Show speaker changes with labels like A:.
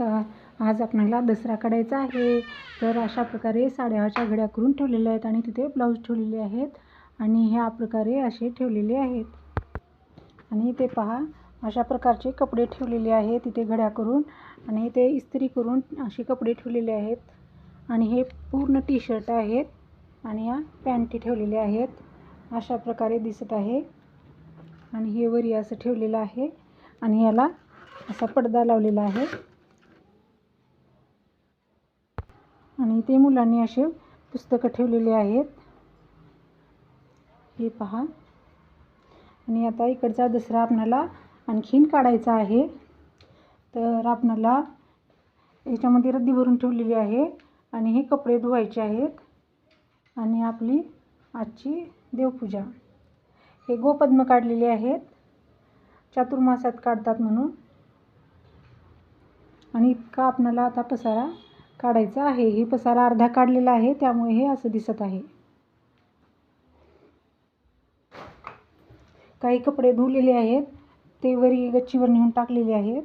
A: तर आज आपल्याला दसरा काढायचा आहे. तर अशा प्रकारे साड्याच्या घड्या करून ठेवलेल्या आहेत आणि तिथे ब्लाऊज ठेवलेले आहेत आणि ह्या प्रकारे असे ठेवलेले आहेत. आणि ते पहा अशा प्रकारचे कपडे ठेवलेले आहेत तिथे घड्या करून आणि ते इस्त्री करून असे कपडे ठेवलेले आहेत. आणि हे पूर्ण टी शर्ट आहेत आणि या पॅन्टी ठेवलेल्या आहेत. अशा प्रकारे दिसत आहे. आणि हे वरी असं ठेवलेलं आहे आणि याला असा पडदा लावलेला आहे. आणि ते मुलांनी असे पुस्तकं ठेवलेले आहेत. हे पहा. आणि आता इकडचा दसरा आपणाला आणखीन काढायचा आहे. तर आपणाला याच्यामध्ये रद्दी भरून ठेवलेली आहे आणि हे कपडे धुवायचे आहेत. आणि आपली आजची देवपूजा. हे गोपद्म काढलेले आहेत. चातुर्मासात काढतात म्हणून. आणि इतका आपणाला आता पसारा काढायचा आहे. हे पसारा अर्धा काढलेला आहे. त्यामुळे हे असं दिसत आहे. काही कपडे धुवलेले आहेत. ते वरी गच्चीवर नेऊन टाकलेले आहेत.